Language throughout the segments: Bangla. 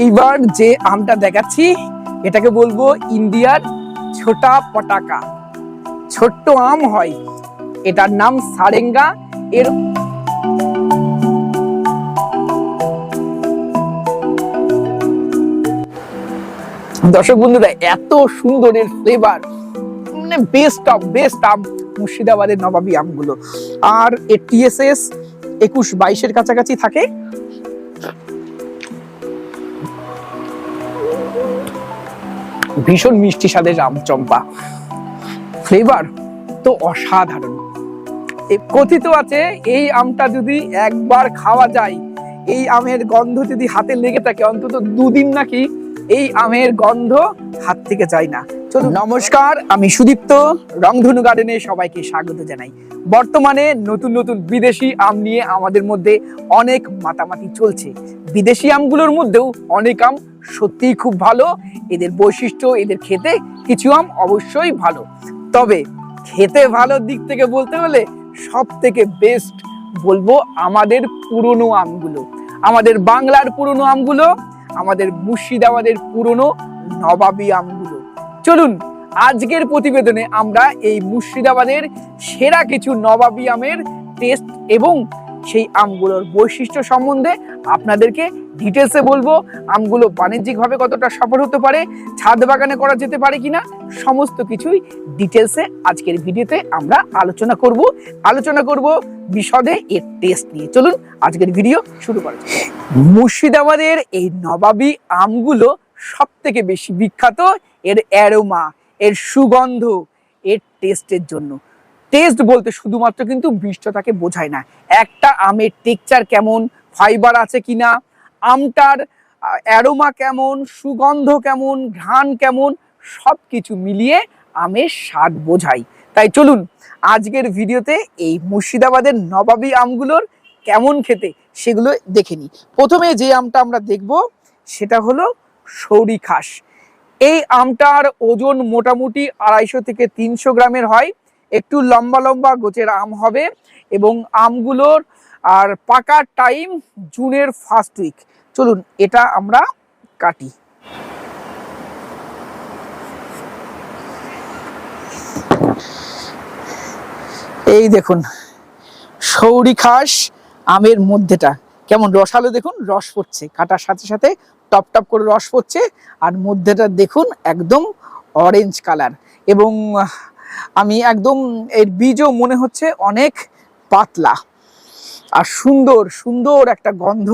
এইবার যে আমটা দেখাচ্ছি, এটাকে বলব ইন্ডিয়ার ছোটা পটাকা। ছোট্ট আম হয়। এটার নাম সারেঙ্গা। এর দর্শক বন্ধুরা, এত সুন্দর এর ফ্লেভার মানে বেস্ট অফ বেস্ট আম মুর্শিদাবাদের নবাবী আমগুলো। আর এর টিএসএস একুশ বাইশের কাছাকাছি থাকে। ভীষণ মিষ্টি স্বাদের রামচম্পা। চম্পা ফ্লেভার তো অসাধারণ। কথিত আছে, এই আমটা যদি একবার খাওয়া যায়, এই আমের গন্ধ যদি হাতে লেগে থাকে, অন্তত দুদিন নাকি এই আমের গন্ধ হাত থেকে যায় না। নমস্কার, আমি সুদীপ্ত। রংধনু গার্ডেনে সবাইকে স্বাগত জানাই। বর্তমানে নতুন নতুন বিদেশি আম নিয়ে আমাদের মধ্যে অনেক মাতামাতি চলছে। বিদেশি আমগুলোর মধ্যেও অনেক আম সত্যিই খুব ভালো। এদের বৈশিষ্ট্য, এদের খেতে কিছু আম অবশ্যই ভালো। তবে খেতে ভালো দিক থেকে বলতে হলে সব থেকে বেস্ট বলব আমাদের পুরনো আমগুলো। আমাদের বাংলার পুরনো আমগুলো, আমাদের মুর্শিদাবাদের পুরনো নবাবী আমগুলো। চলুন, আজকের প্রতিবেদনে আমরা এই মুর্শিদাবাদের সেরা কিছু নবাবী আমের টেস্ট এবং সেই আমগুলোর বৈশিষ্ট্য সম্বন্ধে আপনাদেরকে ডিটেলসে বলব। আমগুলো বাণিজ্যিকভাবে কতটা সফল হতে পারে, ছাদ বাগানে করা যেতে পারে কিনা, সমস্ত কিছুই ডিটেলসে আজকের ভিডিওতে আমরা আলোচনা করব। আলোচনা করব বিশদে এর টেস্ট নিয়ে। চলুন, আজকের ভিডিও শুরু করা যাক। মুর্শিদাবাদের এই নবাবী আমগুলো সব থেকে বেশি বিখ্যাত এর অ্যারোমা, এর সুগন্ধ, এর টেস্টের জন্য। টেস্ট বলতে শুধুমাত্র কিন্তু মিষ্টতাকে বোঝায় না। একটা আমের টেক্সচার কেমন ফাইবার আছে কিনা, আমটার অ্যারোমা কেমন, সুগন্ধ কেমন, ঘ্রাণ কেমন সব কিছু মিলিয়ে আমের স্বাদ বোঝাই তাই চলুন, আজকের ভিডিওতে এই মুর্শিদাবাদের নবাবী আমগুলোর কেমন খেতে সেগুলো দেখে নিই। প্রথমে যে আমটা আমরা দেখব, সেটা হলো সৌরি খাস। এই আমটার ওজন মোটামুটি আড়াইশো থেকে তিনশো গ্রামের হয়। একটু লম্বা লম্বা গোছের আম হবে এবং আমগুলোর আর পাকার টাইম জুনের ফার্স্ট উইক। চলুন, এটা আমরা কাটি। এই দেখুন সৌরি খাস আমের মধ্যেটা। কেমন রসালো দেখুন, রস পড়ছে। কাটার সাথে সাথে টপ টপ করে রস পড়ছে আর মধ্যেটা দেখুন একদম অরেঞ্জ কালার এবং আমি একদম এর বীজও মনে হচ্ছে অনেক পাতলা। আর সুন্দর সুন্দর একটা গন্ধ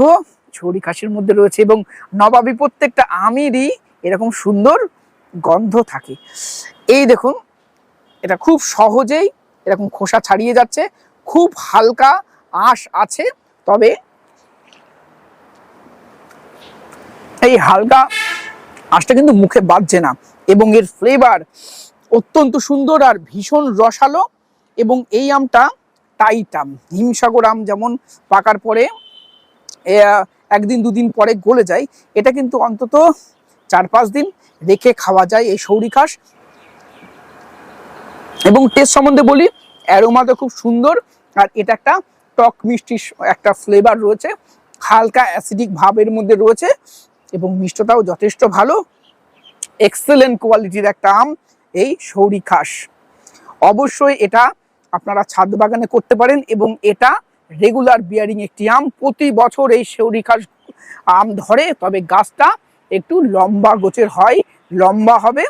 ছড়ি খাসির মধ্যে রয়েছে এবং নবাবী প্রত্যেকটা আমেরই এরকম সুন্দর গন্ধ থাকে। এই দেখুন, এটা খুব সহজেই এরকম খোসা ছাড়িয়ে যাচ্ছে। খুব হালকা আঁশ আছে, তবে এই হালকা আঁশটা কিন্তু মুখে বাজছে না এবং এর ফ্লেভার অত্যন্ত সুন্দর আর ভীষণ রসালো এবং এই আমটা টাইট আম, হিমসাগর আম যেমন পাকার পরে একদিন দুদিন পরে গলে যায়, এটা কিন্তু অন্তত চার পাঁচ দিন রেখে খাওয়া যায় এই সৌরি খাস এবং টেস্ট সম্বন্ধে বলি অ্যারোমাটা খুব সুন্দর আর এটা একটা টক মিষ্টি একটা ফ্লেভার রয়েছে, হালকা অ্যাসিডিক ভাবের মধ্যে রয়েছে এবং মিষ্টতাও যথেষ্ট ভালো। এক্সেলেন্ট কোয়ালিটির একটা আম এই সৌরি খাস অবশ্যই এটা আপনারা ছাদ বাগানে করতে পারেন এবং এটা রেগুলার বিয়ারিং একটি আম। প্রতি বছর এই শেউরি খাস আম ধরে, তবে গাছটা একটু লম্বা গোছের হয়, লম্বা হবে।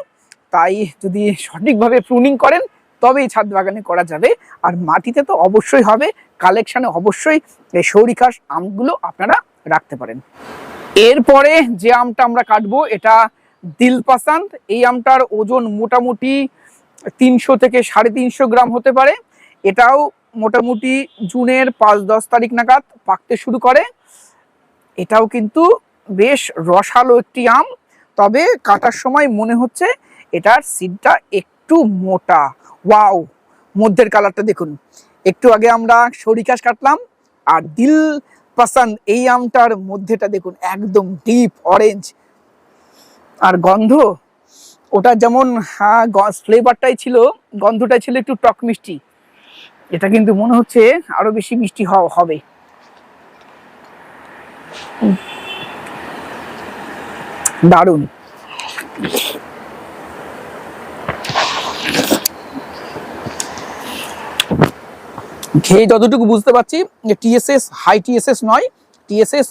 তাই যদি সঠিকভাবে প্রুনিং করেন, তবেই ছাদ বাগানে করা যাবে। আর মাটিতে তো অবশ্যই হবে। কালেকশানে অবশ্যই এই সৌরি খাস আমগুলো আপনারা রাখতে পারেন। এরপরে যে আমটা আমরা কাটবো, এটা দিলপাসান্ত এই আমটার ওজন মোটামুটি তিনশো থেকে সাড়ে তিনশো গ্রাম হতে পারে। এটাও মোটামুটি জুনের পাঁচ দশ তারিখ নাগাদ পাকতে শুরু করে। এটাও কিন্তু বেশ রসালো একটি আম। তবে কাটার সময় মনে হচ্ছে এটার সিডটা একটু মোটা। ওয়াও! মধ্যের কালারটা দেখুন। একটু আগে আমরা সরিকাশ কাটলাম, আর দিল পাসান এই আমটার মধ্যেটা দেখুন, একদম ডিপ অরেঞ্জ আর গন্ধ, ওটা যেমন ফ্লেভারটাই ছিল, গন্ধটাই ছিল একটু টক মিষ্টি। এটা কিন্তু মনে হচ্ছে আরও বেশি মিষ্টি হবে। দারুণ। খেয়ে যতটুকু বুঝতে পারছি, যে টিএসএস হাই টিএসএস নয় টিএসএস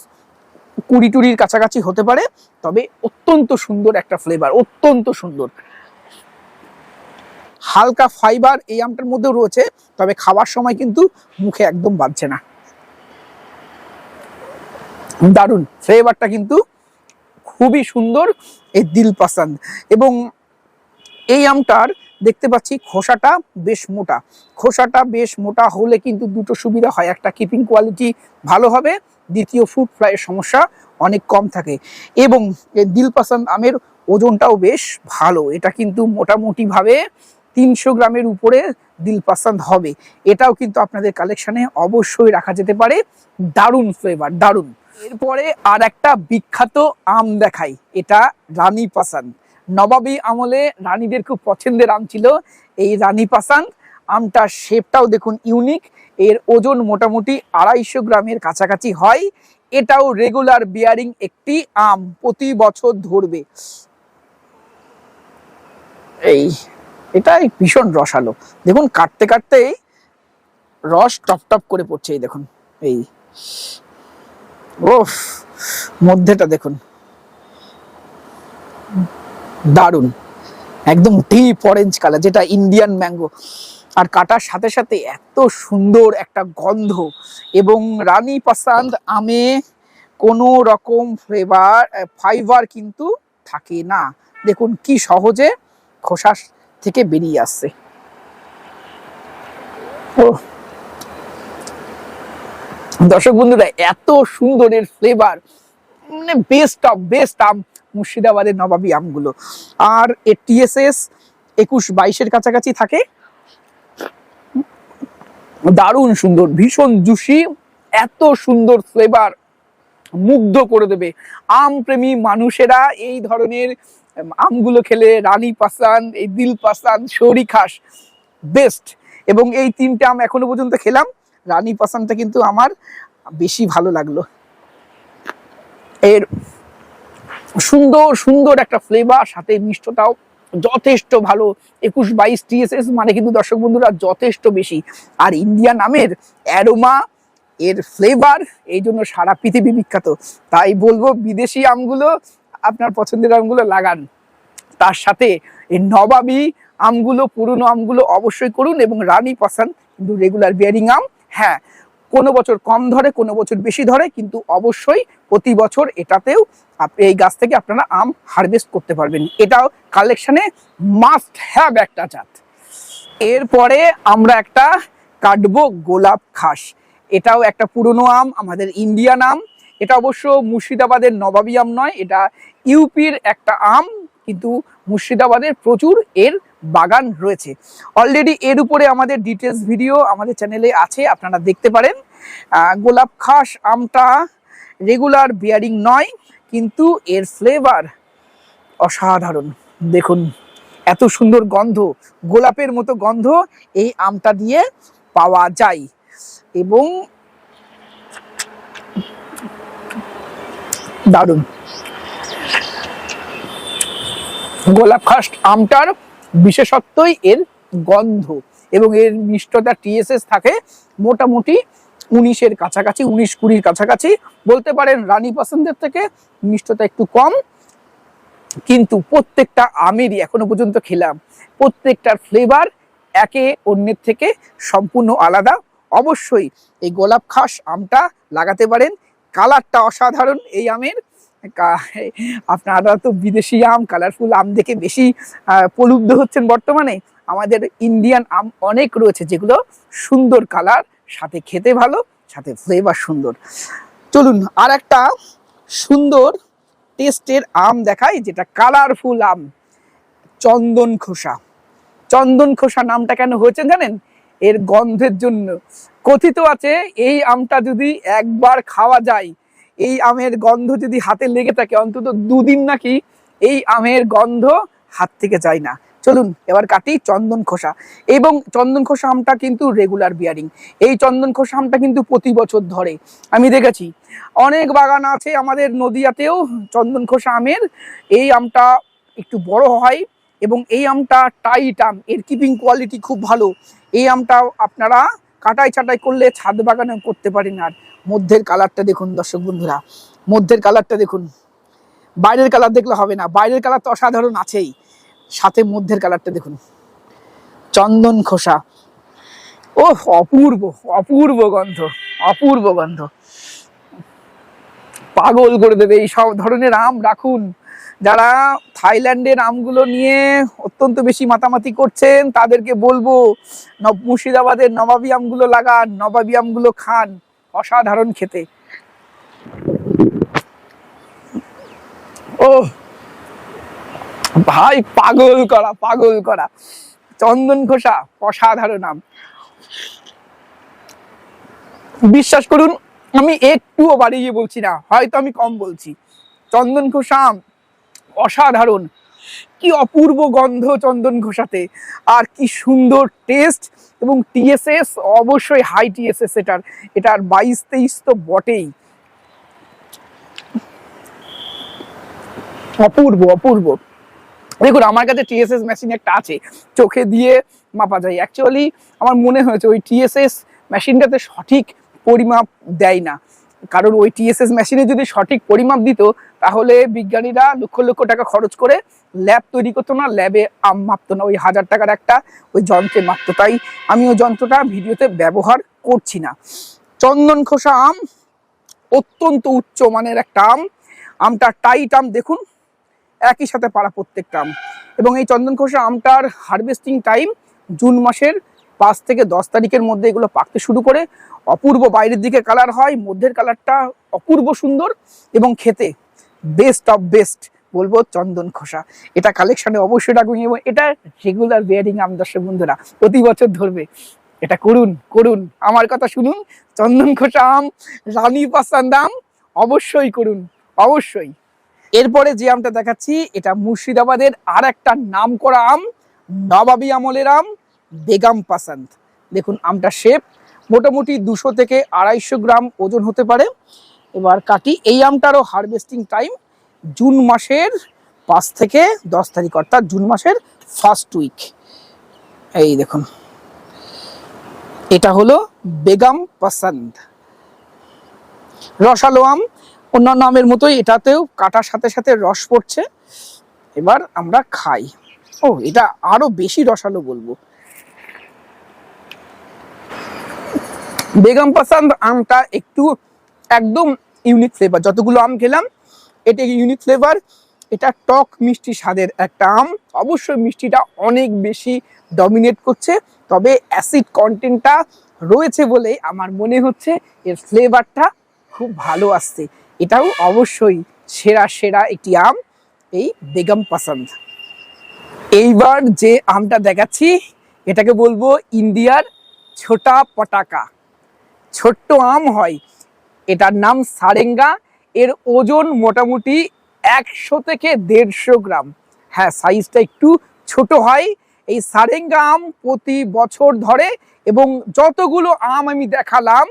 কুড়ি টুড়ির কাছাকাছি হতে পারে, তবে অত্যন্ত সুন্দর একটা ফ্লেভার অত্যন্ত সুন্দর। হালকা ফাইবার এই আমটার মধ্যেও রয়েছে, তবে খাওয়ার সময় কিন্তু মুখে একদম বাজছে না। দারুণ ফ্লেভারটা কিন্তু খুবই সুন্দর, এই দিল পাসান্দ এবং এই আমটার দেখতে পাচ্ছি খোসাটা বেশ মোটা। খোসাটা বেশ মোটা হলে কিন্তু দুটো সুবিধা হয়। একটা কিপিং কোয়ালিটি ভালো হবে, দ্বিতীয় ফ্রুট ফ্লাইয়ের সমস্যা অনেক কম থাকে। এবং এই দিল পাসান্দ আমের ওজনটাও বেশ ভালো। এটা কিন্তু মোটামুটিভাবে তিনশো গ্রামের উপরে দিল পাসান্দ হবে। এটাও কিন্তু আপনাদের কালেকশানে অবশ্যই রাখা যেতে পারে। দারুণ ফ্লেভার দারুণ। এরপরে আর একটা বিখ্যাত আম দেখাই। এটা রানী পাসান্দ নবাবী আমলে রানীদের খুব পছন্দের আম ছিল। এই রানী পাসান্দ আমটার শেপটাও দেখুন ইউনিক এর ওজন মোটামুটি আড়াইশো গ্রামের কাছাকাছি হয়। এটাও রেগুলার বিয়ারিং একটি আম প্রতি বছর ধরবে। এই, এটাই ভীষণ রসালো। দেখুন কাটতে কাটতে রস টপ টপ করে পড়ছে, এই দেখুন, এই ওফ মধ্যেটা দেখুন। দারুণ একদম ডিপ অরেঞ্জ কালার যেটা ইন্ডিয়ান ম্যাঙ্গো আর কাটার সাথে সাথে এত সুন্দর একটা গন্ধ। এবং রানী পাসান্দ আমে কোনো রকম ফ্লেভার ফাইবার কিন্তু থাকে না। দেখুন কি সহজে খোসা থেকে বেরিয়ে আসছে। ও দর্শক বন্ধুরা, এত সুন্দরের ফ্লেভার মানে বেস্ট অফ বেস্ট আম মুর্শিদাবাদের নবাবী আমগুলো। আর এ টিএসএস একুশ বাইশের কাছাকাছি থাকে। দারুণ সুন্দর, ভীষণ জুসি, এত সুন্দর ফ্লেভার মুগ্ধ করে দেবে। আম প্রেমী মানুষেরা এই ধরনের, আমগুলো খেলে রানী পাসান, এই দিল পাসান, শরি খাস বেস্ট এবং এই তিনটে আম এখনও পর্যন্ত খেলাম। রানী পাসানটা কিন্তু আমার বেশি ভালো লাগল। এর সুন্দর সুন্দর একটা ফ্লেভার সাথে মিষ্টতাও যথেষ্ট ভালো। একুশ বাইশ টিএসএস মানে কিন্তু দর্শক বন্ধুরা যথেষ্ট বেশি। আর ইন্ডিয়া নামের অ্যারোমা এর ফ্লেভার এই জন্য সারা পৃথিবী বিখ্যাত। তাই বলব, বিদেশি আমগুলো আপনার পছন্দের আমগুলো লাগান। তার সাথে এই নবাবী আমগুলো, পুরনো আমগুলো অবশ্যই করুন এবং রানী পাসান, কিন্তু রেগুলার বিয়ারিং আম হ্যাঁ কোনো বছর কম ধরে, কোনো বছর বেশি ধরে, কিন্তু অবশ্যই প্রতি বছর এটাতেও এই গাছ থেকে আপনারা আম হারভেস্ট করতে পারবেন। এটাও কালেকশনে মাস্ট হ্যাভ একটা জাত। এরপরে আমরা একটা কাটবো গোলাপ খাস এটাও একটা পুরনো আম, আমাদের ইন্ডিয়ান আম এটা অবশ্য মুর্শিদাবাদের নবাবী আম নয়, এটা ইউপির একটা আম, কিন্তু মুর্শিদাবাদের প্রচুর এর বাগান রয়েছে। অলরেডি এর উপরে আমাদের ডিটেলস ভিডিও আমাদের চ্যানেলে আছে, আপনারা দেখতে পারেন। গোলাপ খাস আমটা রেগুলার বিয়ারিং নয়। কিন্তু এর ফ্লেভার অসাধারণ। দেখুন, এত সুন্দর গন্ধ, গোলাপের মতো গন্ধ এই আমটা দিয়ে পাওয়া যায়। এবং দারুণ। গোলাপ খাস আমটার বিশেষত্বই এর গন্ধ এবং এর মিষ্টতা টিএসএস থাকে মোটামুটি উনিশের কাছাকাছি, উনিশ কুড়ির কাছাকাছি। বলতে পারেন রানী পছন্দের থেকে মিষ্টতা একটু কম। কিন্তু প্রত্যেকটা আমেরই এখনও পর্যন্ত খেলাম। প্রত্যেকটার ফ্লেভার একে অন্যের থেকে সম্পূর্ণ আলাদা। অবশ্যই এই গোলাপ খাস আমটা লাগাতে পারেন। কালারটা অসাধারণ এই আমের। আপনারা তো বিদেশি আম কালারফুল আম দেখে বেশি প্রলুব্ধ হচ্ছেন বর্তমানে। আমাদের ইন্ডিয়ান আম অনেক রয়েছে যেগুলো সুন্দর কালার সাথে খেতে ভালো, সাথে ফ্লেভার সুন্দর। চলুন আর একটা সুন্দর টেস্টের আম দেখাই, যেটা কালারফুল আম, চন্দন খোসা। চন্দন খোসা নামটা কেন হয়েছে জানেন? এর গন্ধের জন্য। কথিত আছে, এই আমটা যদি একবার খাওয়া যায়, এই আমের গন্ধ যদি হাতে লেগে থাকে, অন্তত দুদিন নাকি এই আমের গন্ধ হাত থেকে যায় না। চলুন, এবার কাটি চন্দন খোসা। এবং চন্দন খোসা আমটা কিন্তু রেগুলার বিয়ারিং এই চন্দন খোসা আমটা কিন্তু প্রতি বছর ধরে। আমি দেখেছি, অনেক বাগান আছে আমাদের নদিয়াতেও চন্দন খোসা আমের। এই আমটা একটু বড় হয় এবং এই আমটা টাইট আম, এর কিপিং কোয়ালিটি খুব ভালো। এই আমটা আপনারা কাটাই ছাটাই করলে ছাদ বাগানে করতে পারেন আর। মধ্যের কালারটা দেখুন দর্শক বন্ধুরা, মধ্যের কালারটা দেখুন। বাইরের কালার দেখলে হবে না, বাইরের কালার তো অসাধারণ আছেই। সাথে মধ্যের কালারটা দেখুন। চন্দন খোসা। ও অপূর্ব অপূর্ব গন্ধ অপূর্ব গন্ধ। পাগল করে দেবে এই সব ধরনের আম রাখুন। যারা থাইল্যান্ডের আমগুলো নিয়ে অত্যন্ত বেশি মাতামাতি করছেন, তাদেরকে বলব মুর্শিদাবাদের নবাবী আমগুলো লাগান, নবাবী আমগুলো খান, অসাধারণ খেতে। ও ভাই, পাগল করা পাগল করা। চন্দন ঘোষা অসাধারণ আম। বিশ্বাস করুন, আমি একটুও বাড়িয়ে বলছি না, হয়তো আমি কম বলছি। চন্দন ঘোষা অসাধারণ। কি অপূর্ব গন্ধ চন্দন ঘোষাতে আর কি সুন্দর টেস্ট এবং টিএসএস অবশ্যই হাই টিএসএস এটার। এটার বাইশ তেইশ তো বটেই। অপূর্ব অপূর্ব। দেখুন, আমার কাছে টিএসএস মেশিন একটা আছে, চোখে দিয়ে মাপা যায়। অ্যাকচুয়ালি আমার মনে হয়েছে ওই টিএসএস মেশিনটাতে সঠিক পরিমাপ দেয় না। কারণ ওই টিএসএস মেশিনে যদি সঠিক পরিমাপ দিত, তাহলে বিজ্ঞানীরা লক্ষ লক্ষ টাকা খরচ করে ল্যাব তৈরি করতো না ল্যাবে আম মাপতো না। ওই হাজার টাকার একটা ওই যন্ত্রে মাপতো। তাই আমি ওই যন্ত্রটা ভিডিওতে ব্যবহার করছি না। চন্দন খোসা আম, অত্যন্ত উচ্চ মানের একটা আম। আমটা টাইট আম, দেখুন একই সাথে পাড়া প্রত্যেকটা আম। এবং এই চন্দন খোসা আমটার হারভেস্টিং টাইম জুন মাসের পাঁচ থেকে দশ তারিখের মধ্যে এগুলো পাকতে শুরু করে, অপূর্ব বাইরের দিকে কালার হয়, মধ্যের কালারটা অপূর্ব সুন্দর এবং খেতে বেস্ট অফ বেস্ট বলব চন্দন খোসা এটা কালেকশনে অবশ্যই রাখুন এবং এটা রেগুলার বেয়ারিং আম দর্শক বন্ধুরা, প্রতি বছর ধরবে। এটা করুন করুন। আমার কথা শুনুন চন্দন খোসা আম, রানী পাসান্দ আম অবশ্যই করুন, অবশ্যই। এরপরে যে আমটা দেখাচ্ছি, এটা মুর্শিদাবাদের আর একটা নাম করা আম, নবাবী আমলের আম, বেগাম পাসান্ত। দেখুন আমটা শেপ মোটামুটি দুশো থেকে আড়াইশো গ্রাম ওজন হতে পারে। এবার কাটি এই আমটারও হারভেস্টিং টাইম জুন মাসের পাঁচ থেকে দশ তারিখ, অর্থাৎ জুন মাসের ফার্স্ট উইক এই দেখুন, এটা হলো বেগাম পাসান্দ রসালো আম অন্যান্য আমের মতোই এটাতেও কাটার সাথে সাথে রস পড়ছে। এবার আমরা খাই। ও, এটা আরও বেশি রসালো বলব। বেগম পাসান্দ আমটা একটু একদম ইউনিক ফ্লেভার যতগুলো আম খেলাম, এটা ইউনিক ফ্লেভার এটা টক মিষ্টি স্বাদের একটা আম। অবশ্যই মিষ্টিটা অনেক বেশি ডমিনেট করছে। তবে অ্যাসিড কন্টেন্টটা রয়েছে বলেই আমার মনে হচ্ছে এর ফ্লেভারটা খুব ভালো আসছে। এটাও অবশ্যই সেরা সেরা একটি আম, এই বেগম পাসান্দ এইবার যে আমটা দেখাচ্ছি, এটাকে বলব ইন্ডিয়ার ছোটা পটাকা। ছোট্ট আম হয়, এটার নাম সারেঙ্গা, এর ওজন মোটামুটি একশো থেকে দেড়শো গ্রাম। হ্যাঁ সাইজটা একটু ছোট হয়। এই সারেঙ্গা আম প্রতি বছর ধরে এবং যতগুলো আম আমি দেখালাম,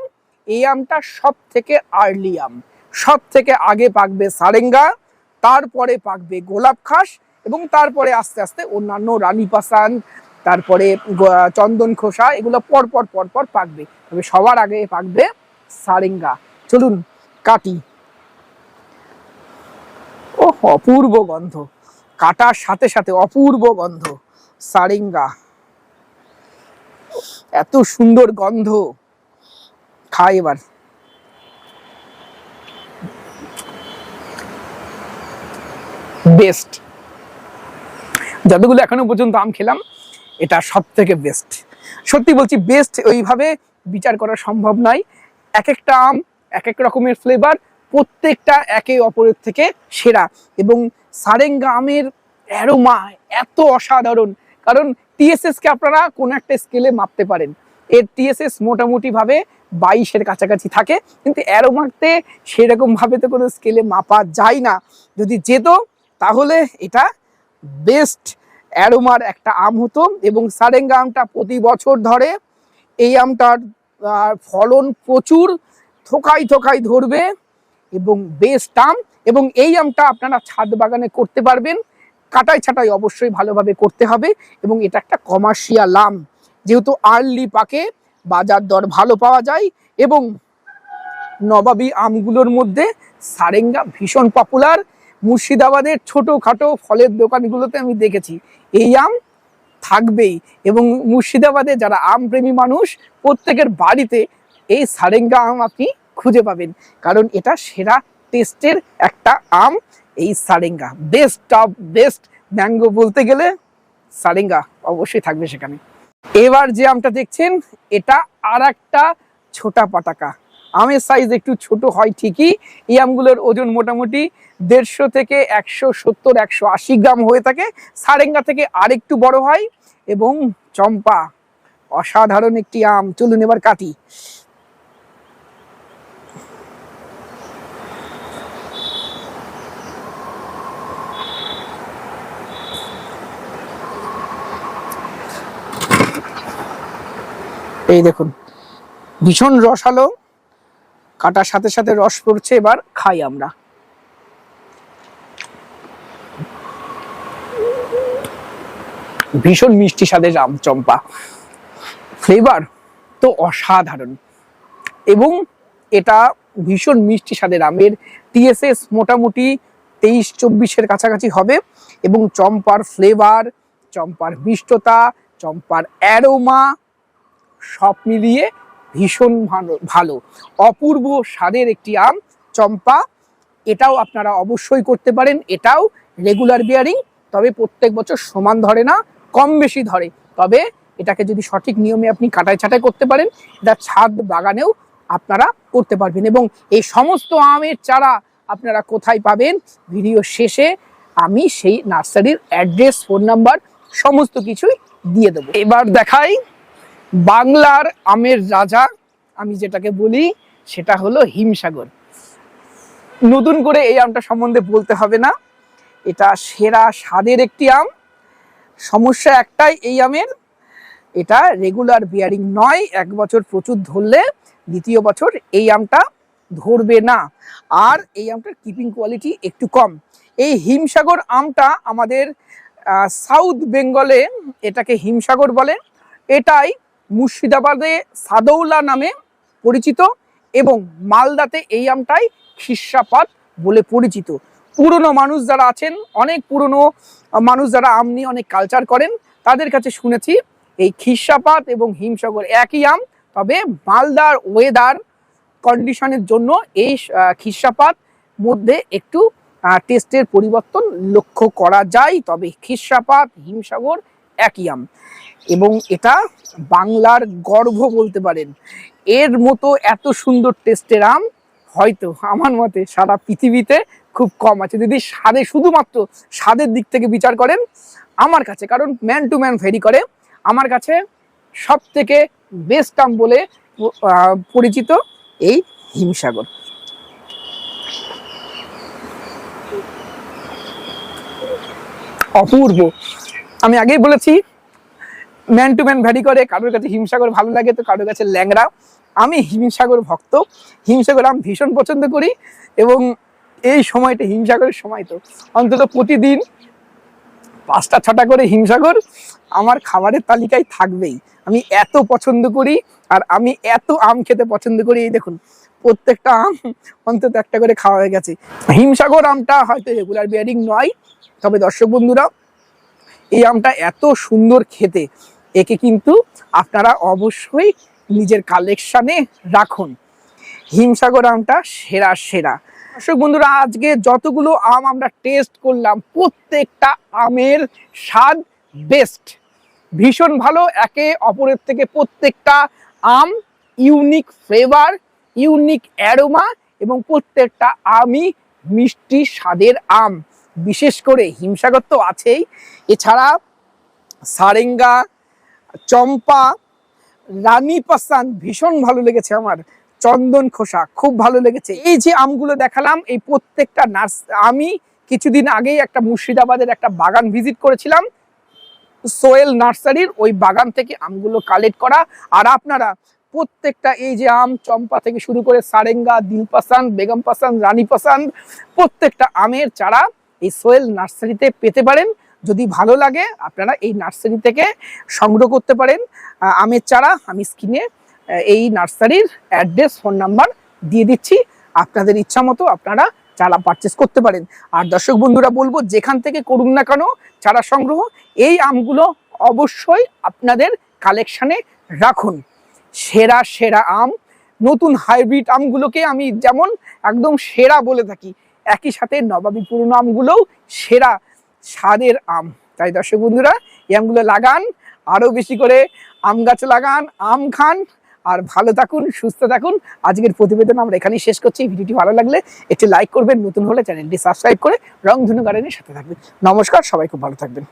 এই আমটা সব থেকে আর্লি আম। সব থেকে আগে পাকবে সারেঙ্গা, তারপরে পাকবে গোলাপ খাস এবং তারপরে আস্তে আস্তে অন্যান্য রানী পাসান তারপরে চন্দন খোসা, এগুলো পর পর পর পর পাকবে। তবে সবার আগে পাকবে সারেঙ্গা। চলুন কাটি। ও অপূর্ব গন্ধ। কাটার সাথে সাথে অপূর্ব গন্ধ, সারেঙ্গা। এত সুন্দর গন্ধ। খাই এবার। বেস্ট যতগুলো এখনও পর্যন্ত আম খেলাম, এটা সব থেকে বেস্ট সত্যি বলছি বেস্ট ওইভাবে বিচার করা সম্ভব নয়। এক একটা আম এক এক রকমের ফ্লেভার প্রত্যেকটা একে অপরের থেকে সেরা। এবং সারেঙ্গা আমের অ্যারোমা এত অসাধারণ। কারণ টিএসএস কে আপনারা কোন একটা স্কেলে মাপতে পারেন। এর টিএসএস মোটামুটি ভাবে বাইশের কাছাকাছি থাকে। কিন্তু অ্যারোমাতে সেরকম ভাবে তো কোনো স্কেলে মাপা যায় না। যদি যেত তাহলে এটা বেস্ট অ্যারোমার একটা আম হতো এবং সারেঙ্গা আমটা প্রতি বছর ধরে এই আমটার ফলন প্রচুর থোকাই থোকাই ধরবে এবং বেস্ট আম এবং এই আমটা আপনারা ছাদ বাগানে করতে পারবেন। কাটাই ছাটাই অবশ্যই ভালোভাবে করতে হবে এবং এটা একটা কমার্শিয়াল আম। যেহেতু আর্লি পাকে বাজার দর ভালো পাওয়া যায় এবং নবাবী আমগুলোর মধ্যে সারেঙ্গা ভীষণ পপুলার মুর্শিদাবাদের ছোটোখাটো ফলের দোকানগুলোতে আমি দেখেছি। এই আম থাকবেই এবং মুর্শিদাবাদে যারা আম প্রেমী মানুষ, প্রত্যেকের বাড়িতে এই সারেঙ্গা আম আপনি খুঁজে পাবেন। কারণ এটা সেরা টেস্টের একটা আম, এই Sarenga. Best of best mango বলতে গেলে সারেঙ্গা অবশ্যই থাকবে সেখানে। এবার যে আমটা দেখছেন, এটা আর একটা ছোটা পাটাকা আমের সাইজ একটু ছোট হয় ঠিকই। এই আমগুলোর ওজন মোটামুটি দেড়শো থেকে একশো সত্তর, একশো আশি গ্রাম হয়ে থাকে। সারেঙ্গা থেকে আরেকটু বড় হয় এবং চম্পা, অসাধারণ একটি আম। চলুন এবার কাটি। এই দেখুন, ভীষণ রসালো। কাটার সাথে সাথে রস পড়ছে, এবার খাই আমরা। ভীষণ মিষ্টি স্বাদের আম চম্পা ফ্লেভার তো অসাধারণ। এবং এটা ভীষণ মিষ্টি স্বাদের আমের টিএসএস মোটামুটি তেইশ চব্বিশের কাছাকাছি হবে। এবং চম্পার ফ্লেভার চম্পার মিষ্টতা, চম্পার অ্যারোমা সব মিলিয়ে ভীষণ ভালো অপূর্ব স্বাদের একটি আম, চম্পা। এটাও আপনারা অবশ্যই করতে পারেন। এটাও রেগুলার বিয়ারিং তবে প্রত্যেক বছর সমান ধরে না, কম বেশি ধরে। তবে এটাকে যদি সঠিক নিয়মে আপনি কাটাই ছাটাই করতে পারেন, এটা ছাদ বাগানেও আপনারা করতে পারবেন। এবং এই সমস্ত আমের চারা আপনারা কোথায় পাবেন? ভিডিও শেষে আমি সেই নার্সারির অ্যাড্রেস ফোন নাম্বার সমস্ত কিছুই দিয়ে দেবো। এবার দেখাই বাংলার আমের রাজা, আমি যেটাকে বলি, সেটা হলো হিমসাগর। নতুন করে এই আমটা সম্বন্ধে বলতে হবে না। এটা সেরা স্বাদের একটি আম। সমস্যা একটাই এই আমের, এটা রেগুলার বিয়ারিং নয়, এক বছর প্রচুর ধরলে দ্বিতীয় বছর এই আমটা ধরবে না। আর এই আমটার কিপিং কোয়ালিটি একটু কম। এই হিমসাগর আমটা আমাদের সাউথ বেঙ্গলে এটাকে হিমসাগর বলে। এটাই মুর্শিদাবাদে সাদৌলা নামে পরিচিত এবং মালদাতে এই আমটাই খিস্সাপাত বলে পরিচিত। পুরনো মানুষ যারা আছেন অনেক পুরনো মানুষ যারা আম নিয়ে অনেক কালচার করেন তাদের কাছে শুনেছি এই খিস্সাপাত এবং হিমসাগর একই আম তবে মালদার ওয়েদার কন্ডিশনের জন্য এই আহ, খিস্সাপাত মধ্যে একটু টেস্টের পরিবর্তন লক্ষ্য করা যায় তবে খিস্সাপাত হিমসাগর একই আম। এবং এটা বাংলার গর্ব বলতে পারেন। এর মতো এত সুন্দর টেস্টের আম হয়তো আমার মতে সারা পৃথিবীতে খুব কম আছে। যদি স্বাদে শুধুমাত্র স্বাদের দিক থেকে বিচার করেন, আমার কাছে, কারণ ম্যান টু ম্যান ভেরি করে, আমার কাছে সব থেকে বেস্ট আম বলে পরিচিত এই হিমসাগর। অপূর্ব। আমি আগেই বলেছি ম্যান টু ম্যান ভ্যারি করে, কারোর কাছে হিমসাগর ভালো লাগে তো কারোর কাছে ল্যাংরা আমি হিমসাগর ভক্ত, হিমসাগর আমি ভীষণ পছন্দ করি এবং এই সময়টা হিমসাগরের সময় তো। অন্তত প্রতিদিন পাঁচটা, ছটা করে হিমসাগর আমার খাবারের তালিকায় থাকবেই। আমি এত পছন্দ করি আর আমি এত আম খেতে পছন্দ করি। এই দেখুন, প্রত্যেকটা আম অন্তত একটা করে খাওয়া হয়ে গেছে। হিমসাগর আমটা হয়তো রেগুলার বিয়ারিং নয়, তবে দর্শক বন্ধুরা, এই আমটা এত সুন্দর খেতে। একে কিন্তু আপনারা অবশ্যই নিজের কালেকশানে রাখুন। হিমসাগর আমটা সেরা সেরা। দর্শক বন্ধুরা, আজকে যতগুলো আম আমরা টেস্ট করলাম, প্রত্যেকটা আমের স্বাদ বেস্ট ভীষণ ভালো, একে অপরের থেকে প্রত্যেকটা আম ইউনিক ফ্লেভার ইউনিক অ্যারোমা এবং প্রত্যেকটা আমই মিষ্টি স্বাদের আম। বিশেষ করে হিমসাগর তো আছেই। এছাড়া সারেঙ্গা চম্পা, রানী পাসান ভীষণ ভালো লেগেছে আমার। চন্দন খোসা খুব ভালো লেগেছে। এই যে আমগুলো দেখালাম, এই প্রত্যেকটা নার্স, আমি কিছুদিন আগেই একটা মুর্শিদাবাদের একটা বাগান ভিজিট করেছিলাম, সোয়েল নার্সারির, ওই বাগান থেকে আমগুলো কালেক্ট করা। আর আপনারা প্রত্যেকটা এই যে আম, চম্পা থেকে শুরু করে সারেঙ্গা দিলপাসান বেগম পাসান, রানী পাসান, প্রত্যেকটা আমের চারা এই সোয়েল নার্সারিতে পেতে পারেন। যদি ভালো লাগে, আপনারা এই নার্সারি থেকে সংগ্রহ করতে পারেন। আমের চারা, আমি স্ক্রিনে এই নার্সারির অ্যাড্রেস ফোন নাম্বার দিয়ে দিচ্ছি। আপনাদের ইচ্ছা মতো আপনারা চারা পারচেস করতে পারেন। আর দর্শক বন্ধুরা, বলব যেখান থেকে করুন না কেন, চারা সংগ্রহ, এই আমগুলো অবশ্যই আপনাদের কালেকশানে রাখুন। সেরা সেরা আম, নতুন হাইব্রিড আমগুলোকে আমি যেমন একদম সেরা বলে থাকি, একই সাথে নবাবী পুরনো আমগুলোও সেরা স্বাদের আম। তাই দর্শক বন্ধুরা, এই আমগুলো লাগান আরও বেশি করে আম গাছ লাগান, আম খান, আর ভালো থাকুন, সুস্থ থাকুন। আজকের প্রতিবেদন আমরা এখানেই শেষ করছি। ভিডিওটি ভালো লাগলে একটি লাইক করবেন, নতুন হলে চ্যানেলটি সাবস্ক্রাইব করে রংধনু গার্ডেনের সাথে থাকবেন। নমস্কার, সবাই খুব ভালো থাকবেন।